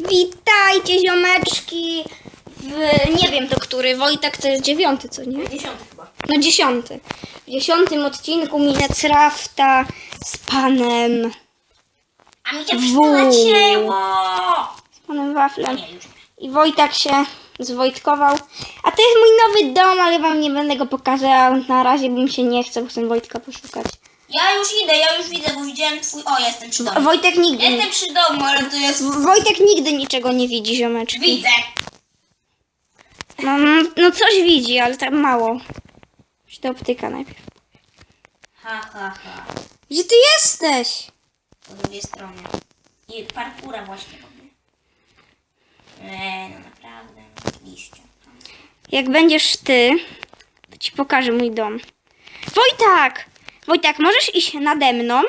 Witajcie ziomeczki! W, nie wiem do który, Wojtek to jest dziewiąty, co nie? Dziesiąty chyba. No dziesiąty. W dziesiątym odcinku Minecrafta z panem, A mi się Wu. przylaciło! z panem Waflem. Nie, już nie. I Wojtek się zwojtkował. A to jest mój nowy dom, ale wam nie będę go pokazał na razie, bo mi się nie chce, bo chcę Wojtka poszukać. Ja już idę, ja już widzę, bo widziałem twój... O, jestem przy domu. Wojtek nigdy, Jestem przy domu, ale to jest... Wojtek nigdy niczego nie widzi, ziomeczki. Widzę. No, no, no coś widzi, ale tak mało. Muszę do optyka najpierw. Ha, ha, ha. Gdzie ty jesteś? Po drugiej stronie. I parkura właśnie robię. Nie, no naprawdę. Liście. Jak będziesz ty, to ci pokażę mój dom. Wojtak! Wojtak, możesz iść nade mną?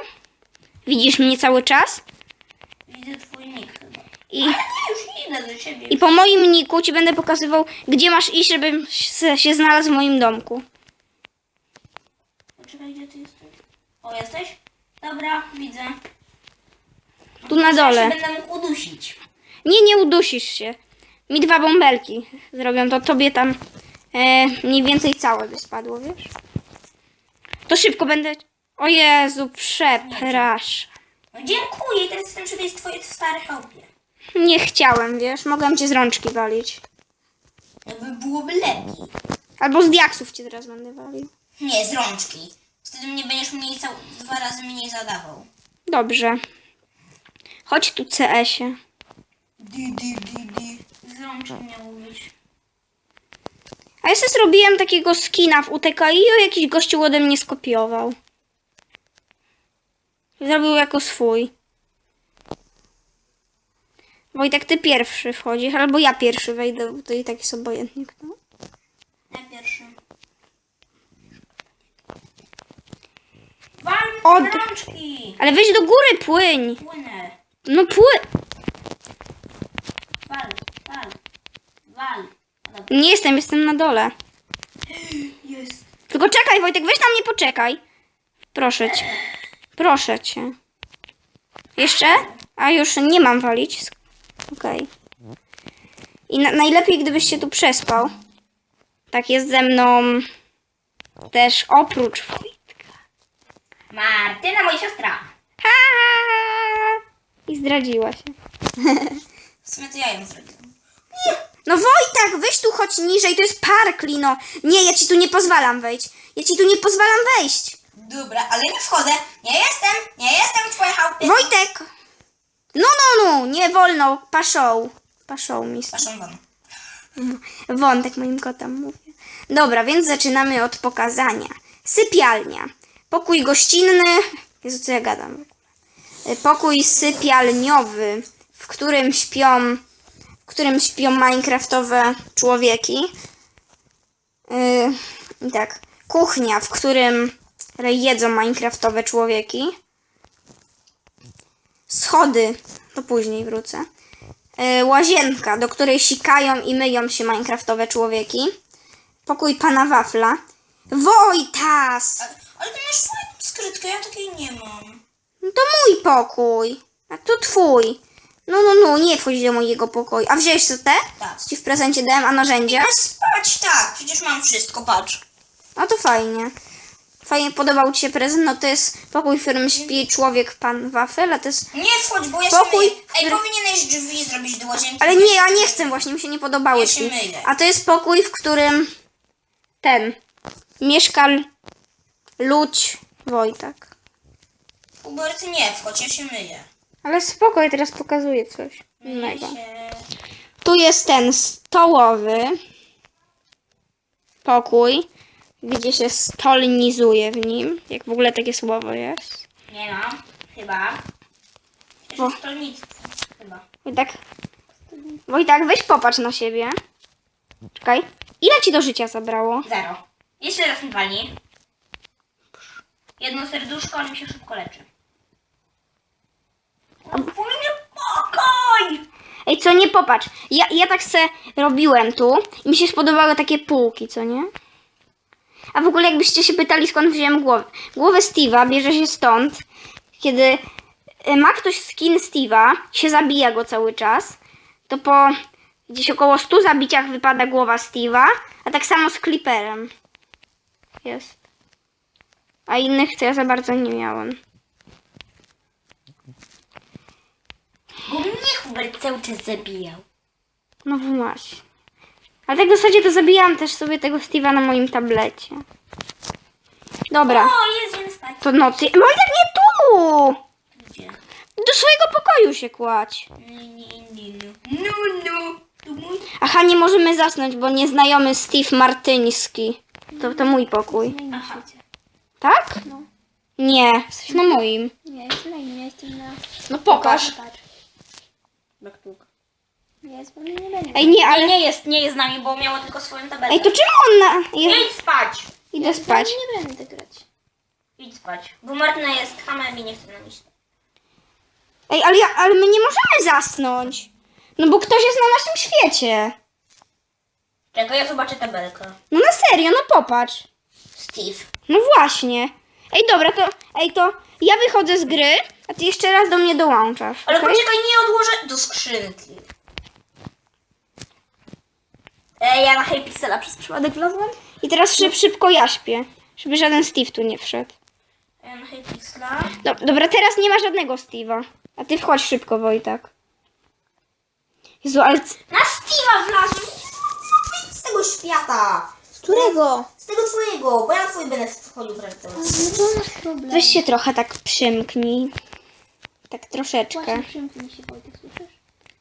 Widzisz mnie cały czas? Widzę twój nick chyba. I, Ale nie, już idę do ciebie. I po moim niku ci będę pokazywał, gdzie masz iść, żebym się znalazł w moim domku. Poczekaj, gdzie ty jesteś? O, jesteś? Dobra, widzę. Tu na Ja się dole. będę mógł udusić. Nie, nie udusisz się. Mi dwa bąbelki zrobią, to tobie tam e, mniej więcej całe by spadło, wiesz? To szybko będę... O Jezu, przepraszam. No dziękuję, teraz jestem przy tej twojej starej chałupie. Nie chciałem, wiesz? Mogłem cię z rączki walić. No by byłoby lepiej. Albo z diaksów cię teraz będę walił. Nie, z rączki. Wtedy mnie będziesz mniej cał... dwa razy mniej zadawał. Dobrze. Chodź tu, CS-ie. Di, di, di, di. Z rączki miało być. A ja sobie zrobiłem takiego skina w UTKI i jakiś gościu ode mnie skopiował. Zrobił jako swój. Wojtek, ty pierwszy wchodzisz, albo ja pierwszy wejdę, bo to i tak jest obojętnik. No. Ja pierwszy. Od-! Ale weź do góry, płyń. Płynę. No pły... Wal, wal, wal. Nie jestem, jestem na dole. Jest. Tylko czekaj, Wojtek, weź na mnie poczekaj. Proszę cię. Proszę cię. Jeszcze? A już nie mam walić. Okej. I na, najlepiej, gdybyś się tu przespał. Tak jest ze mną też oprócz Wojtka. Martyna, moja siostra. Ha! I zdradziła się. W sumie to ja ją zrobiłam. No Wojtek, weź tu chodź niżej, to jest park, Lino. Nie, ja ci tu nie pozwalam wejść. Ja ci tu nie pozwalam wejść. Dobra, ale nie wchodzę. Nie jestem, nie jestem w twojej chałupie. Wojtek! No, no, no, nie wolno, paszą. Paszą mi. Paszą wam. Wątek moim kotom mówię. Dobra, więc zaczynamy od pokazania. Sypialnia. Pokój gościnny. Jezu, co ja gadam? w ogóle? Y, Pokój sypialniowy, w którym śpią, którym śpią minecraftowe człowieki. Yy, tak. Kuchnia, w którym jedzą minecraftowe człowieki. Schody, to później wrócę. E, łazienka, do której sikają i myją się minecraftowe człowieki. Pokój pana Wafla. Wojtas! Ale, ale ty masz fajną skrytkę, ja takiej nie mam. No to mój pokój. A to twój. No, no, no, nie wchodź do mojego pokoju. A wziąłeś co te? Tak. Ci w prezencie dałem, a narzędzia? Spać tak, przecież mam wszystko, patrz. No to fajnie. Fajnie podobał ci się prezent. No to jest pokój, w którym śpi człowiek pan Wafel, a to jest... Nie wchodź, bo ja Pokój, się myję. Ej, który- powinieneś drzwi zrobić do łazienki. Ale nie, ja nie chcę właśnie, mi się nie podobały Ja się ci. myję. A to jest pokój, w którym ten mieszka ludź Wojtak. Hubert, nie wchodź, ja się myję. Ale spokoj, teraz pokazuję coś innego. Tu jest ten stołowy pokój, gdzie się stolnizuje w nim. Jak w ogóle takie słowo jest. Nie mam, chyba. O. Jeszcze stolnictwo, chyba. Wojtak, Wojtak, weź popatrz na siebie. Czekaj. Ile ci do życia zabrało? Zero. Jeszcze raz mi walni. Jedno serduszko, ale mi się szybko leczy. Mnie pokoj! Ej, co nie popatrz. Ja, ja tak se robiłem tu i mi się spodobały takie półki, co nie? A w ogóle jakbyście się pytali skąd wziąłem głowę. Głowę Steve'a bierze się stąd, kiedy e, ma ktoś skin Steve'a, się zabija go cały czas, to po gdzieś około 100 zabiciach wypada głowa Steve'a, a tak samo z Clipperem. Jest. A innych to ja za bardzo nie miałem. Bo mnie Hubert cały czas zabijał. No właśnie. Ale tak w zasadzie to zabijałam też sobie tego Steve'a na moim tablecie. Dobra, O, jest, idziemy spać. to nocy. Wojtek, nie tu! Gdzie? Do swojego pokoju się kładź. Nie, nie, nie, no. No, no. Tu mój... Aha, nie możemy zasnąć, bo nieznajomy Steve Martyński. To, to mój pokój. Aha. Tak? No. Nie, jesteś na moim. Nie, jestem na innym, ja jestem na... No pokaż. Patrz. Baktuk. Ja z wami nie będę. Ej, nie, Ale nie jest, nie jest z nami, bo miała tylko swoją tabelę. Ej, to czemu on na... Ja... Idź spać. Idę Ja z spać. nie będę grać. Idź spać. Bo Martyna jest hamem i nie chce na nic. Ej, ale, ja, ale my nie możemy zasnąć. No bo ktoś jest na naszym świecie. Czekaj, ja zobaczę tabelkę. No na serio, no popatrz. Steve. No właśnie. Ej, dobra, to... Ej, to ja wychodzę z gry, a ty jeszcze raz do mnie dołączasz, Ale okej? poczekaj, nie odłożę do skrzynki. Ej, ja na Hypixela przez przypadek wlazłem? I teraz szyb, szybko ja śpię. Żeby żaden Steve tu nie wszedł. Ja na Hypixela. Do, dobra, teraz nie ma żadnego Steve'a. A ty wchodź szybko, Wojtek. Jezu, ale... c- Na Steve'a wlazłem! Wyjdź z tego świata! Z którego? Z tego twojego, bo ja na twój będę wchodził. No masz problem. Weź się trochę tak przymknij. Tak troszeczkę. Właśnie przymknij się, Wojtek, słyszysz?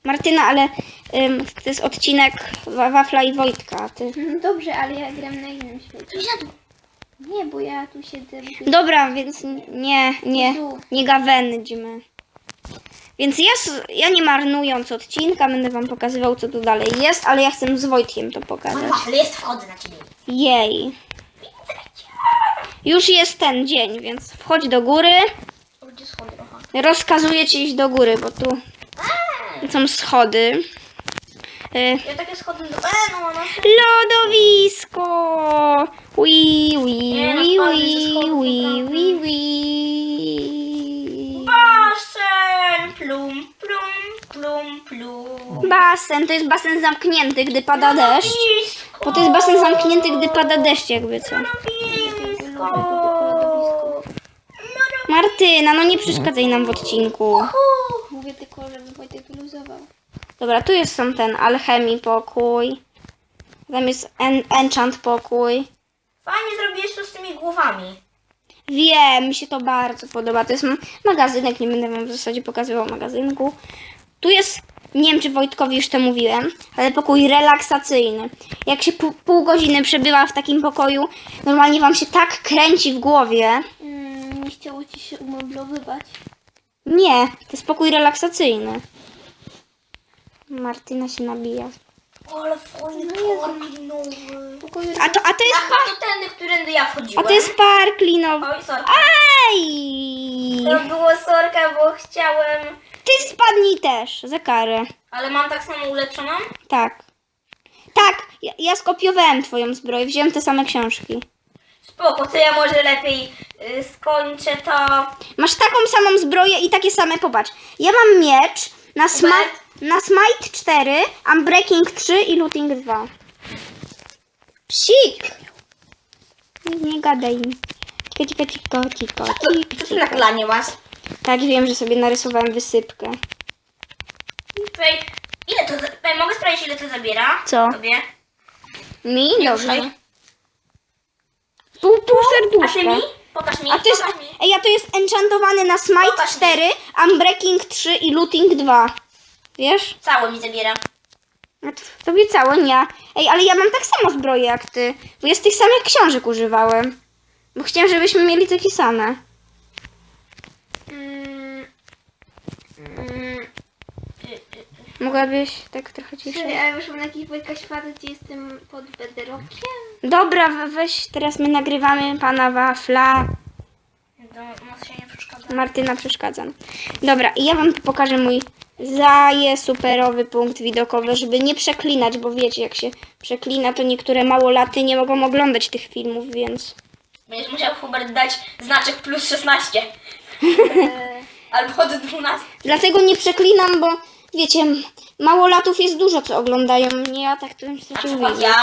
Martyna, ale ym, to jest odcinek Wa- Wafla i Wojtka. a Ty... No dobrze, ale ja gram na innym świecie. Nie, bo ja tu siedzę... w- Dobra, więc nie, nie, nie gawędźmy. Więc ja, ja nie marnując odcinka będę wam pokazywał, co tu dalej jest, ale ja chcę z Wojtkiem to pokazać. No ale jest, wchodzę na ciebie. Jej. Już jest ten dzień, więc wchodź do góry. Rozkazuję ci iść do góry, bo tu są schody. Y, Ja takie schody do... E, no, no. Lodowisko! Wi, wi, Nie, no, wi, spadli ze Plum, plum, plum, plum. Basen, to jest basen zamknięty, gdy pada deszcz. Lodowisko. Bo to jest basen zamknięty, gdy pada deszcz, jakby co. Lodowisko. Martyna, no nie przeszkadzaj nam w odcinku. Mówię tylko, żeby Wojtek wyluzował. Dobra, tu jest są ten alchemii pokój. Tam jest en enchant pokój. Fajnie zrobiłeś to z tymi głowami. Wiem, mi się to bardzo podoba. To jest magazynek, nie będę wam w zasadzie pokazywał magazynku. Tu jest, nie wiem czy Wojtkowi już to mówiłem, ale pokój relaksacyjny. Jak się pół, pół godziny przebywa w takim pokoju, normalnie wam się tak kręci w głowie. Mm, nie chciało ci się umeblowywać. Nie, to jest pokój relaksacyjny. Martyna się nabija. Ale fajny korki nowy. Pokoju A to, a to jest, Aha, to ten, którędy ja a wchodziłem. to jest park linowy. Oj, sorka. Ej! To było sorka, bo chciałem... Ty spadnij też, za karę. Ale mam tak samo ulepszoną? Tak. Tak, ja, ja skopiowałem twoją zbroję, wziąłem te same książki. Spoko, to ja może lepiej y, skończę to. Masz taką samą zbroję i takie same, popatrz. Ja mam miecz na, sma Hubert? Na Smite 4, Unbreaking 3 i Looting 2. Psik! Nie, nie gadaj mi. Ciko, ciko, ciko, ciko, ciko, Co ty na ciko. klanie masz? Tak, wiem, że sobie narysowałem wysypkę. Tutaj, ile to... Za... Mogę sprawdzić, ile to zabiera? Co? Tobie? Mi? Dobrze. Pół, pół A ty serduszka. mi? Pokaż mi, A to jest, pokaż mi. ej, a to jest enchantowany na Smite Pokaż mi. 4, Unbreaking 3 i Looting 2. Wiesz? Cały mi zabiera. T- Tobie całe nie. Ej, ale ja mam tak samo zbroję jak ty, bo ja z tych samych książek używałem. Bo chciałem, żebyśmy mieli takie same. Mm, mm, Mogłabyś tak trochę ciszej? ja wyszłam na jakiś świata, gdzie jestem pod bedrockiem. Dobra, we- weź, teraz my nagrywamy pana Wafla. to nas się nie. Martyna przeszkadza. Dobra, i ja wam pokażę mój zaje superowy punkt widokowy, żeby nie przeklinać, bo wiecie, jak się przeklina, to niektóre małolaty nie mogą oglądać tych filmów, więc... Będziesz musiał Hubert dać znaczek plus 16. Eee, Albo od 12. Dlatego nie przeklinam, bo wiecie, mało latów jest dużo, co oglądają mnie, a tak to bym Na przykład widzę. ja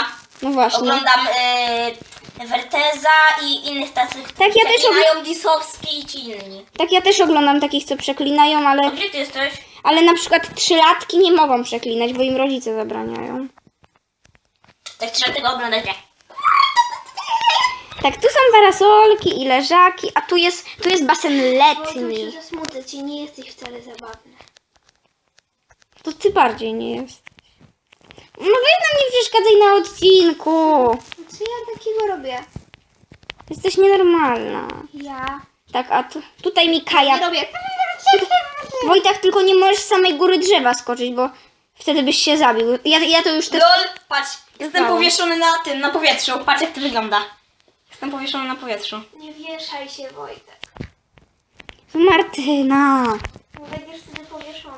No właśnie. oglądam y, Werteza i innych takich, Tak, ja też mają Disowski i ci inni. Tak, ja też oglądam takich, co przeklinają, A ale, gdzie ty jesteś? ale na przykład trzylatki nie mogą przeklinać, bo im rodzice zabraniają. Tak trzeba tego oglądać, nie? Tak, tu są parasolki i leżaki, a tu jest, tu jest basen letni. zasmucę ci, nie jesteś wcale zabawny. To ty bardziej nie jest. No weź nam nie przeszkadzaj na odcinku. Co ja takiego robię? Jesteś nienormalna. Ja Tak, a tu, tutaj mi nie Kaja... robię. Wojtek, tylko nie możesz z samej góry drzewa skoczyć, bo wtedy byś się zabił. Ja, ja to już też... LOL, patrz, jestem powieszony na tym, na powietrzu. Patrz jak to wygląda. Jestem powieszony na powietrzu. Nie wieszaj się, Wojtek. Martyna. Bo będziesz wtedy powieszony.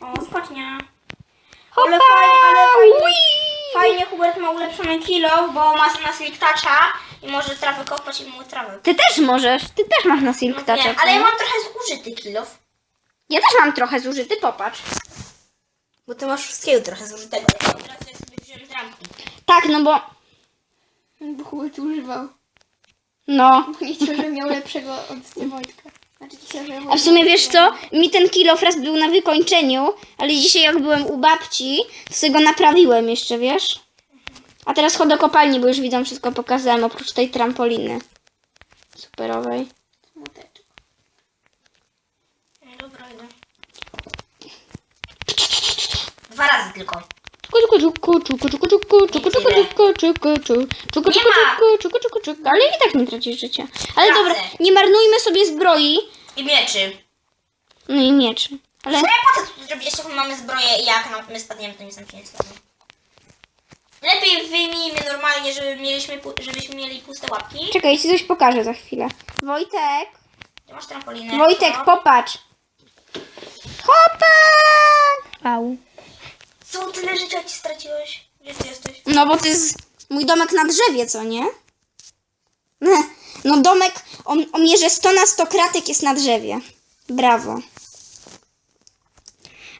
O, skocznia. Ale fajnie, ale fajnie. Fajnie Hubert ma ulepszony kilo, bo ma na Silk Toucha i może trawę kopać i mu trawę. Ty też możesz, ty też masz na silk No wiem, ale ja mam trochę zużyty kilof. Ja też mam trochę zużyty, popatrz. Bo ty masz wszystkiego trochę zużytego. Teraz ja sobie wziąłem trampki. Tak, no bo... Bo Hubert używał. No. Bo nie chciał, żeby miał lepszego od Wojtka. Znaczy A w sumie wiesz co? Mi ten kilof raz był na wykończeniu, ale dzisiaj jak byłem u babci, to sobie go naprawiłem jeszcze, wiesz? A teraz chodzę do kopalni, bo już widzą wszystko pokazałem, oprócz tej trampoliny. Superowej. Dobra, idę. Dwa razy tylko. Ale i tak nie tracisz życia. Ale dobra, nie marnujmy sobie zbroi. I mieczy. No i mieczy. Ale Ale po co tu zrobić, jeśli mamy zbroję i jak nam- my spadniemy, to nie znam się nie spadnie. Lepiej wyjmijmy normalnie, żeby mieliśmy, pu- żebyśmy mieli puste łapki. czekaj, ci coś pokażę za chwilę. Wojtek, Ty masz trampolinę. Wojtek, co? popatrz. Hopa! Au. Co tyle życia ci straciłeś? Gdzie ty jesteś? No bo to jest mój domek na drzewie, co nie? Ne. No domek o, o mierze 100 na 100 kratek jest na drzewie. Brawo.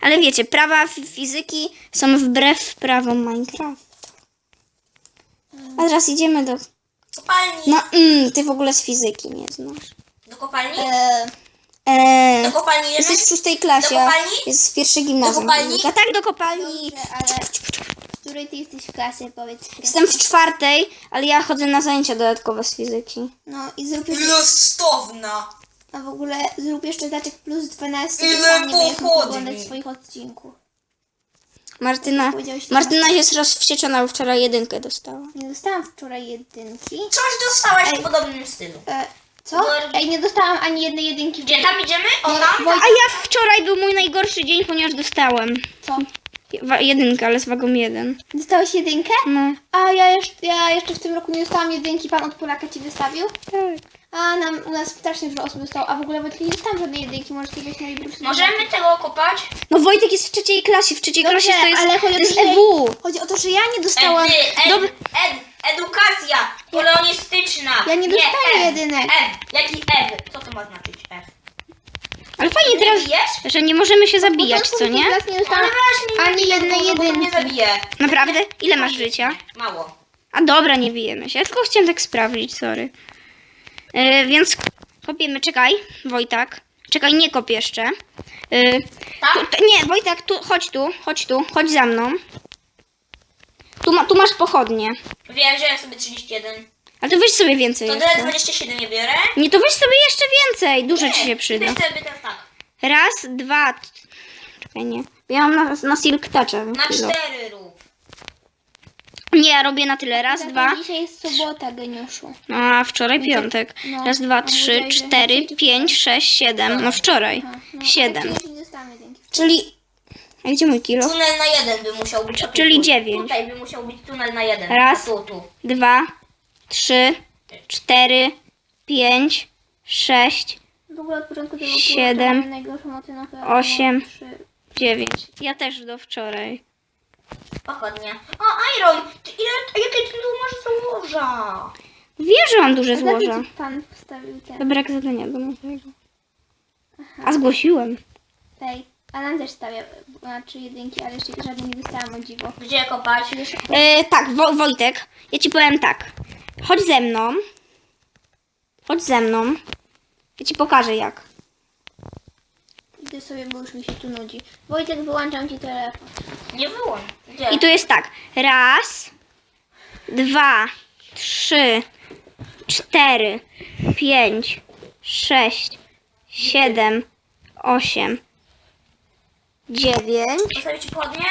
Ale wiecie, prawa fi- fizyki są wbrew prawom Minecraft. A teraz idziemy do... Kopalni. No, mm, ty w ogóle z fizyki nie znasz. Do kopalni? Eee, Eee, Do kopalni jesteś w szóstej klasie, Do a kopalni? jest w pierwszej gimnazjum. Do kopalni? fizyka. Tak, do kopalni. dobrze, ale w której ty jesteś w klasie, powiedz. Jestem w czwartej, ale ja chodzę na zajęcia dodatkowe z fizyki. No i zrób jeszcze, Lustowna. a w ogóle zrób jeszcze znaczek plus 12, Ile to sam nie będziesz mógł pochodni? oglądać swoich odcinków. Martyna, Powiedziałeś Martyna jest rozwścieczona, bo wczoraj jedynkę dostała. Nie dostałam wczoraj jedynki. Coś dostałaś Ej. w podobnym stylu. E, co? Ej, nie dostałam ani jednej jedynki. w Gdzie tam idziemy? O tam? A ja wczoraj był mój najgorszy dzień, ponieważ dostałem co? wa- jedynkę, ale z wagą jeden. Dostałeś jedynkę? No. A ja jeszcze, ja jeszcze w tym roku nie dostałam jedynki, pan od Polaka ci wystawił? Tak. A nam, u nas strasznie dużo osób dostało, a w ogóle Wojtek nie dostałam żadnej jedynki, możesz sobie weź na Librus. Możemy tego kopać? No Wojtek jest w trzeciej klasie, w trzeciej Dobrze, klasie to jest, ale chodzi to o jest to, że- EW. Chodzi o to, że ja nie dostałam... Edy, ed, ed, edukacja polonistyczna. Ja nie dostaję F, jedynek. F. Jaki F? Co to ma znaczyć F? Ale fajnie Nie teraz, bijesz? że nie możemy się zabijać, co nie? klas nie dostałam ani nie jednej to jedynki. zabije. Naprawdę? Ile masz życia? Mało. A dobra, nie bijemy się. Ja tylko chciałem tak sprawdzić, sorry. Yy, więc kopiemy, czekaj, Wojtak. Czekaj, nie kop jeszcze. Yy, Tak? tu, tu, nie, Wojtak, tu, chodź tu, chodź tu, chodź za mną. Tu, ma, tu masz pochodnie. Wiem, wziąłem sobie 31. Ale to weź sobie więcej To jeszcze. 27 nie biorę. Nie, to weź sobie jeszcze więcej. Dużo ci się przyda. Weź sobie teraz tak. Raz, dwa. Czekaj, nie. Ja mam na, na silk toucha. Na chwilę. cztery rób. Nie, ja robię na tyle. Raz, dwa. Dzisiaj jest sobota, geniuszu. No, a wczoraj piątek. no, Raz, dwa, trzy, cztery, pięć, sześć, siedem. No wczoraj. No, Siedem. Czyli. A gdzie mój kilo? Tunel na jeden by musiał być. O, tu, Czyli tu. dziewięć. Tutaj by musiał być tunel na jeden. Raz. Tu, tu. Dwa, trzy, cztery, pięć, sześć, W ogóle od początku tego Siedem, mamy najgorszą ocenę. chyba osiem. trzy. dziewięć. Ja też do wczoraj. Pochodnie. O, Iron! Ty ile, jakie ty tu masz złoża? Wiem, że mam duże A złoża. ci pan wstawił ten? To brak zadania domowego. A zgłosiłem. Tej. Alan też stawia na trzy jedynki, ale jeszcze żadnej nie dostałam o dziwo. Gdzie kopać? E, tak, Wo Wojtek, ja ci powiem tak. Chodź ze mną. Chodź ze mną. Ja ci pokażę jak. Sobie, bo już mi się tu nudzi. Wojtek, wyłączam ci telefon. Nie. Gdzie? I tu jest tak. Raz, dwa, trzy, cztery, pięć, sześć, siedem, osiem, dziewięć. Postawię ci pochodnie?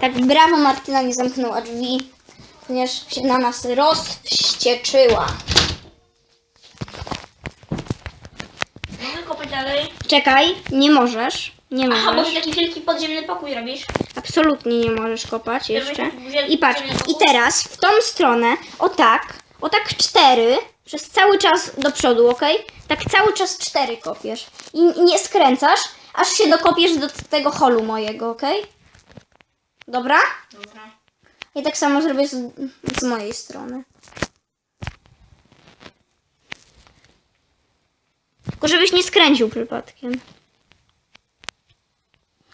Tak, brawo Martyna nie zamknęła drzwi, ponieważ się na nas rozwścieczyła. Mogę kopać dalej? Czekaj, nie możesz. Nie Aha, bo ty możesz. taki wielki podziemny pokój robisz. Absolutnie nie możesz kopać jeszcze. I patrz, i teraz w tą stronę, o tak, o tak cztery, przez cały czas do przodu, ok? Tak cały czas cztery kopiesz. I nie skręcasz, aż się dokopiesz do tego holu mojego, ok? Dobra? Dobra. I tak samo zrobię z, z mojej strony. Tylko żebyś nie skręcił przypadkiem.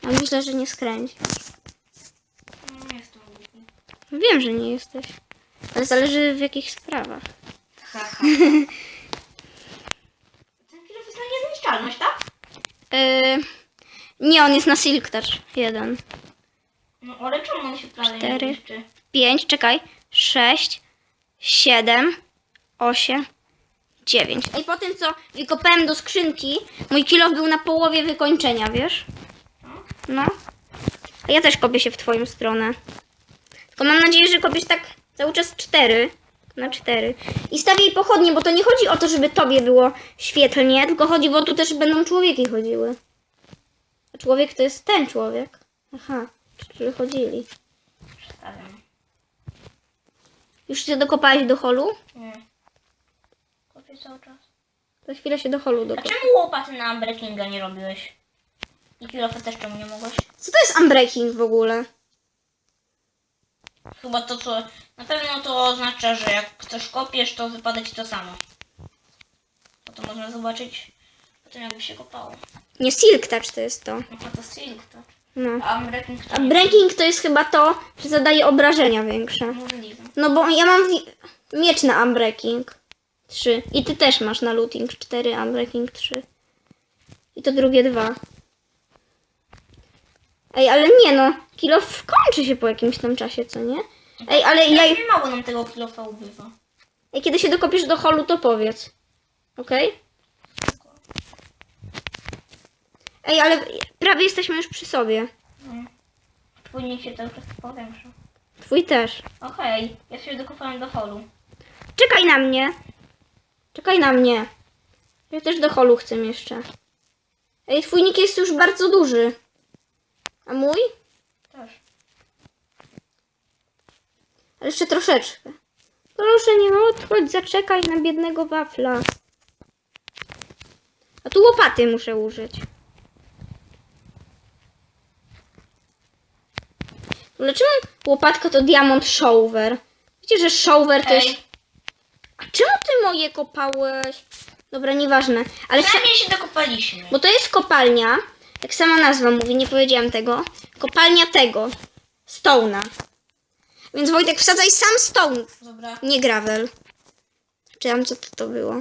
A myślę, że nie skręci. No, nie jestem głupi. Wiem, że nie jesteś. Ale zależy w jakich sprawach. Haha. Ten kilo jest na niezniszczalność, tak? Yy, nie, on jest na Silk Touch. Jeden. No ale czemu on się prawie Cztery. nie niszczy? Pięć, czekaj. Sześć. Siedem. Osiem. Dziewięć. I po tym, co wykopałem do skrzynki, mój kilo był na połowie wykończenia, wiesz? No. A ja też kopię się w twoją stronę. Tylko mam nadzieję, że kopiesz tak cały czas cztery. Na cztery. I stawiaj pochodnie, bo to nie chodzi o to, żeby tobie było świetlnie, tylko chodzi, bo tu też będą człowieki chodziły. A człowiek to jest ten człowiek. Aha, czyli chodzili. Już się dokopałeś do holu? Nie. Cały czas. Za chwilę się do holu A dokopał. czemu łopaty na breakinga nie robiłeś? I kilofy też czemu nie mogłeś? Co to jest unbreaking w ogóle? Chyba to co... Na pewno to oznacza, że jak coś kopiesz, to wypada ci to samo. Bo to można zobaczyć po tym, jakby się kopało. Nie, Silk Touch to jest to. No to silk to. No. A breaking to A breaking to jest chyba to, że zadaje obrażenia większe. możliwe. No bo ja mam wi- miecz na unbreaking 3. I ty też masz na looting 4, unbreaking 3. I to drugie dwa. Ej, ale nie no. Kilo kończy się po jakimś tam czasie, co nie? Ej, ale ja... Nie mało nam tego kilofa ubywa. Ej, kiedy się dokopiesz do holu, to powiedz. Okej? Ej, ale prawie jesteśmy już przy sobie. Później się cały czas powiększa. Twój też. Okej, ja się dokopałem do holu. Czekaj na mnie. Czekaj na mnie. Ja też do holu chcę jeszcze. Ej, twój nick jest już bardzo duży. A mój? Też. Ale jeszcze troszeczkę. Proszę, nie odchodź, zaczekaj na biednego wafla. A tu łopaty muszę użyć. Ale czemu łopatka to diamond shower? Wiecie, że shower to jest... Ej, A czemu ty moje kopałeś? Dobra, nieważne. Ale sa... przynajmniej się dokopaliśmy. Bo to jest kopalnia, jak sama nazwa mówi, nie powiedziałam tego. Kopalnia tego. Stone'a. Więc Wojtek, wsadzaj sam stone, Dobra. nie gravel. Czy tam co to, to było?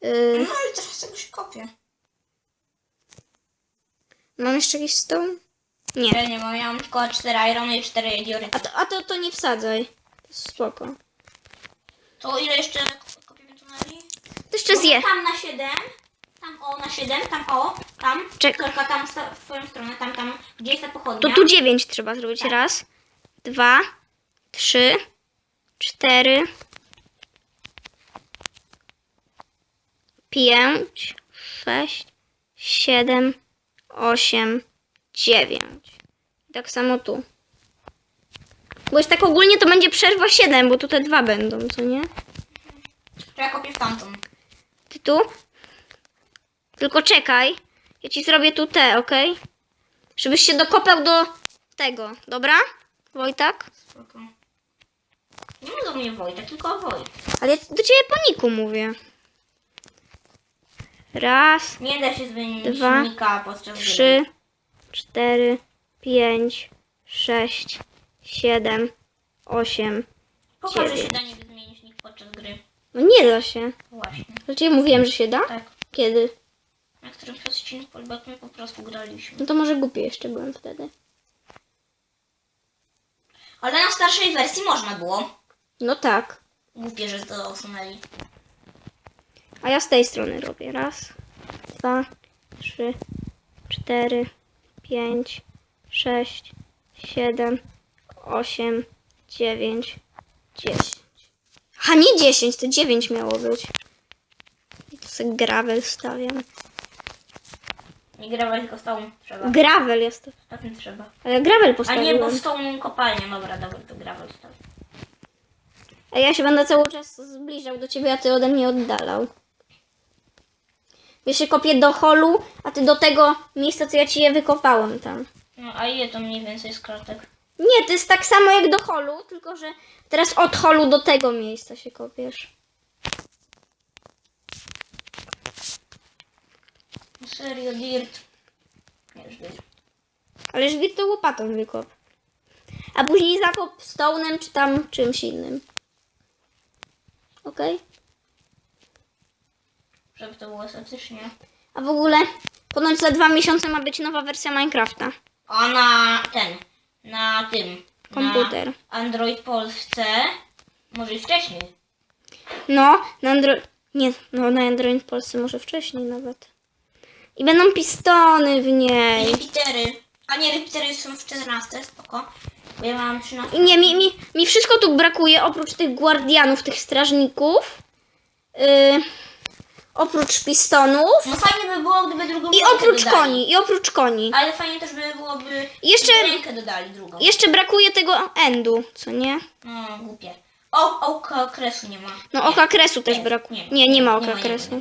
Yy, No ale teraz czegoś kopię. mam jeszcze jakiś stone? Nie. Ja nie mam, ja mam tylko 4 irony i 4 dioryty. A to, a to, to nie wsadzaj. To jest spoko. To ile jeszcze kopiemy tuneli? To jeszcze zje. Tam na 7. Tam o, na 7, tam o, tam. Czek- Tylko tam sta- w twoją stronę, tam, tam, gdzie jest ta To pochodnia. tu dziewięć trzeba zrobić. Raz, dwa, trzy, cztery, pięć, sześć, siedem, osiem, dziewięć. I Tak samo tu. Bo jest tak ogólnie to będzie przerwa siedem, bo tutaj dwa będą, co nie? To ja kopię w tamtą. Ty tu? Tylko czekaj. Ja ci zrobię tu te, ok? Żebyś się dokopał do tego, dobra? Wojtak? Spoko. Nie mów do mnie Wojtek, tylko Wojt. Ale ja do ciebie po niku mówię. Raz, Nie da się zmienić Dwa, silnika podczas gry. trzy, cztery, pięć, sześć, siedem, osiem. Pokaż, że się Dziewięć. da niby zmienić nick podczas gry. No nie da się. Właśnie. Znaczy ja mówiłem, że się da? Tak. Kiedy? Na którymś odcinku, bo my po prostu graliśmy. No to może głupie jeszcze byłem wtedy. Ale na starszej wersji można było. No tak. Głupie, że to usunęli. A ja z tej strony robię. Raz, dwa, trzy, cztery, pięć, sześć, siedem, osiem, dziewięć, dziesięć. A nie dziesięć, to dziewięć miało być. I tu sobie gravel stawiam. Nie gravel, tylko stołu trzeba. Gravel jest to. Na tym trzeba. Ale gravel A nie, bo stołu kopalnię. Dobra, dobra, to gravel stawi. A ja się będę cały czas zbliżał do ciebie, a ty ode mnie oddalał. Ja się kopię do holu, a ty do tego miejsca, co ja ci je wykopałem tam. No, a ile to mniej więcej jest kratek? Nie, to jest tak samo jak do holu, tylko że teraz od holu do tego miejsca się kopiesz. Serio, dirt. Nie, wiesz. Ale żwir to łopatą wykop. A później zakop stołnem czy tam czymś innym. Okej? Żeby to było estetycznie. A w ogóle ponoć za dwa miesiące ma być nowa wersja Minecrafta. A na ten, na tym. Komputer. Na Android Polsce. Może i wcześniej. No, na Android... Nie, no na Android Polsce może wcześniej nawet. I będą pistony w niej. Repeatery. A nie, repeatery są w 14, spoko. Bo ja mam 13. I nie, mi, mi, mi wszystko tu brakuje, oprócz tych guardianów, tych strażników. Yy, oprócz pistonów. No fajnie by było, gdyby drugą I rękę oprócz dodali. koni, i oprócz koni. Ale fajnie też by byłoby, jeszcze- gdyby rękę dodali drugą. Jeszcze brakuje tego endu, co nie? No, głupie. O, oka kresu nie ma. No oka kresu też brakuje. nie, Nie, ma oka nie kresu. ma.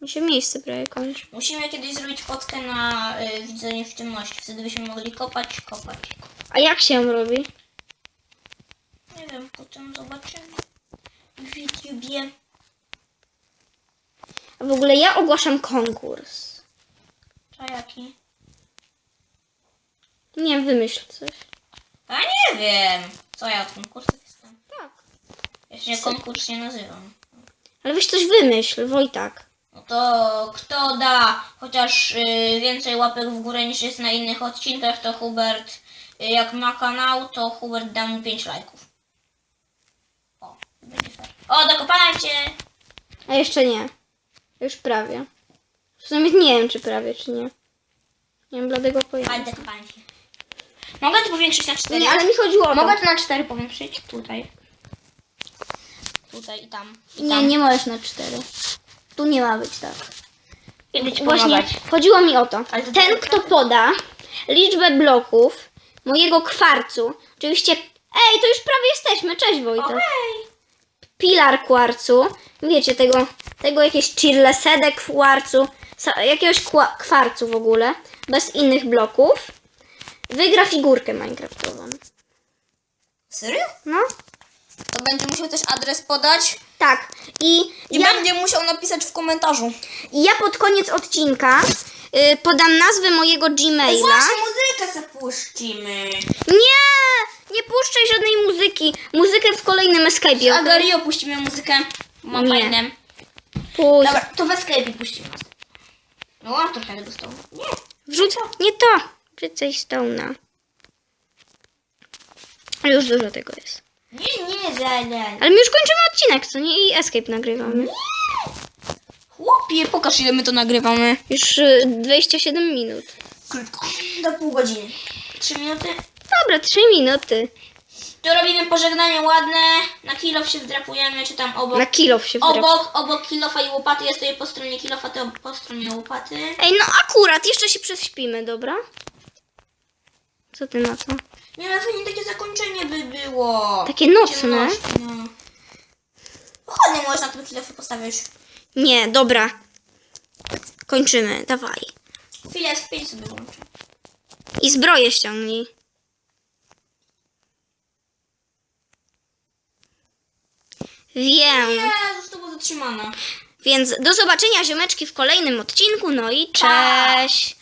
Mi się miejsce prawie kończy. Musimy kiedyś zrobić fotkę na y, widzenie w ciemności. Wtedy byśmy mogli kopać, kopać. A jak się ją robi? Nie wiem, potem zobaczymy. W YouTubie. A w ogóle ja ogłaszam konkurs. A jaki? Nie wiem, wymyśl coś. A nie wiem. Co ja od konkursów jestem? Tak. Ja się konkurs nie nazywam. Ale weź coś wymyśl, Wojtak. No to kto da chociaż y, więcej łapek w górę niż jest na innych odcinkach, to Hubert, y, jak ma kanał, to Hubert da mu 5 lajków. O, dokopałem cię! A jeszcze nie. Już prawie. W sumie nie wiem, czy prawie, czy nie. Nie mam bladego Ale pojęcia. dokopałem cię. Mogę to powiększyć na 4? Nie, ale mi chodziło o to. Mogę to na 4 powiększyć? Tutaj. Tutaj i tam. I Nie, tam. nie możesz na cztery. Tu nie ma być tak. Ci Właśnie pomagać. chodziło mi o to. Ale to Ten, tylko kto poda liczbę bloków mojego kwarcu, oczywiście... Ej, to już prawie jesteśmy. Cześć, Wojtek. Okej. Pilar kwarcu. Wiecie, tego, tego jakieś chirlesedek kwarcu. Jakiegoś kwarcu w ogóle. Bez innych bloków. Wygra figurkę minecraftową. Serio? No, To będzie musiał też adres podać tak. I i ja, będzie musiał napisać w komentarzu. i ja pod koniec odcinka y, podam nazwę mojego Gmaila. Właśnie muzykę zapuścimy. Nie! Nie puszczaj żadnej muzyki. Muzykę w kolejnym Escape'ie. A okej? Gario puścimy muzykę. Mam Nie. fajne. Puść. Dobra, to w Escape'ie puścimy. No, a trochę tego stołu. Nie. Wrzuć. Nie to. Wrzucaj Stone'a. Już dużo tego jest. Nie, nie, żaden. Ale my już kończymy odcinek, co nie? I Escape nagrywamy. Chłopie, pokaż ile my to nagrywamy. Już y, 27 minut. Krótko. Do pół godziny. Trzy minuty. Dobra, 3 minuty. Tu robimy pożegnanie ładne. Na kilof się wdrapujemy, czy tam obok. Na kilof się wdrap. Obok, obok kilofa i łopaty. Ja stoję po stronie kilofa, to po stronie łopaty. Ej, no akurat, jeszcze się prześpimy, dobra? Co ty na to? Nie, no fajnie takie zakończenie by było. Takie nocne? Ciemności, No. Pochodnie można tu kilofy postawić. Nie, dobra. Kończymy, dawaj. Chwilę, z pięć sobie włączę. I zbroję ściągnij. Wiem, Nie, zostało zatrzymane. Więc do zobaczenia ziomeczki w kolejnym odcinku. No i cześć!